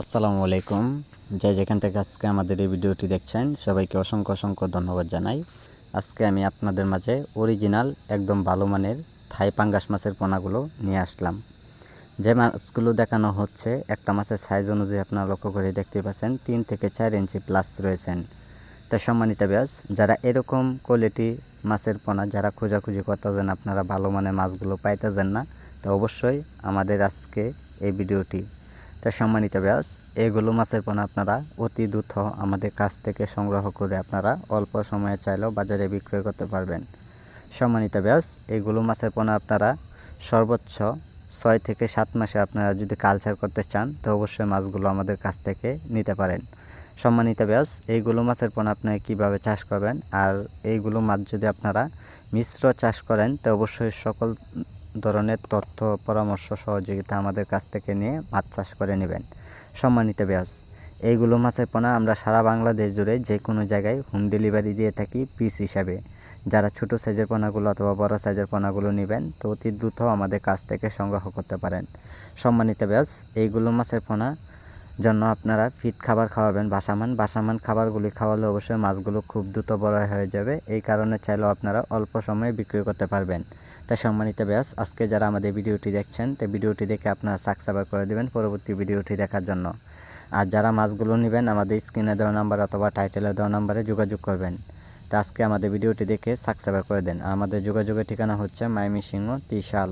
আসসালামু আলাইকুম। যে যেখান থেকে আজকে আমাদের এই ভিডিওটি দেখছেন, সবাইকে অসংখ্য অসংখ্য ধন্যবাদ জানাই। আজকে আমি আপনাদের মাঝে অরিজিনাল একদম ভালো মানের থাই পাঙ্গাস মাছের পোনাগুলো নিয়ে আসলাম। যে মাছগুলো দেখানো হচ্ছে, একটা মাছের সাইজ অনুযায়ী আপনারা লক্ষ্য করে দেখতে পাচ্ছেন, তিন থেকে চার ইঞ্চি প্লাস রয়েছেন। তো সম্মানিত ব্যাস যারা এরকম কোয়ালিটি মাছের পোনা, যারা খোঁজাখুঁজি করতেছেন, আপনারা ভালো মানের মাছগুলো পাইতেছেন না, তো অবশ্যই আমাদের আজকে এই ভিডিওটি তো সম্মানিত ব্যাস এইগুলো মাছের পোনা আপনারা অতি দ্রুত আমাদের কাছ থেকে সংগ্রহ করে আপনারা অল্প সময়ে চাইলেও বাজারে বিক্রয় করতে পারবেন। সম্মানিত ব্যাস এইগুলো মাছের পোনা আপনারা সর্বোচ্চ ছয় থেকে সাত মাসে আপনারা যদি কালচার করতে চান, তো অবশ্যই মাছগুলো আমাদের কাছ থেকে নিতে পারেন। সম্মানিত ব্যাস এইগুলো মাছের পোনা আপনারা কীভাবে চাষ করবেন? আর এইগুলো মাছ যদি আপনারা মিশ্র চাষ করেন, তো অবশ্যই সকল ধরনের তথ্য, পরামর্শ, সহযোগিতা আমাদের কাছ থেকে নিয়ে মাছ চাষ করে নেবেন। সম্মানিত ব্যাস এইগুলো মাছের পোনা আমরা সারা বাংলাদেশ জুড়ে যে কোনো জায়গায় হোম ডেলিভারি দিয়ে থাকি পিস হিসাবে। যারা ছোট সাইজের পোনাগুলো অথবা বড় সাইজের পোনাগুলো নেবেন, তো অতি দ্রুত আমাদের কাছ থেকে সংগ্রহ করতে পারেন। সম্মানিত ব্যাস এইগুলো মাছের পোনা জন্য আপনারা ফিট খাবার খাওয়াবেন বাসামান। বাসামান খাবারগুলি খাওয়ালে অবশ্যই মাছগুলো খুব দ্রুত বড় হয়ে যাবে। এই কারণে চাইলেও আপনারা অল্প সময়ে বিক্রি করতে পারবেন। তাই সম্মানিত ব্যাস আজকে যারা আমাদের ভিডিওটি দেখছেন, তাই ভিডিওটি দেখে আপনারা সাবস্ক্রাইব করে দেবেন পরবর্তী ভিডিওটি দেখার জন্য। আর যারা মাছগুলো নেবেন, আমাদের স্ক্রিনে দেওয়া নাম্বার অথবা টাইটেলে দেওয়া নাম্বারে যোগাযোগ করবেন। তা আজকে আমাদের ভিডিওটি দেখে সাবস্ক্রাইব করে দেন। আর আমাদের যোগাযোগের ঠিকানা হচ্ছে মাইমি সিংহ ত্রিশাল।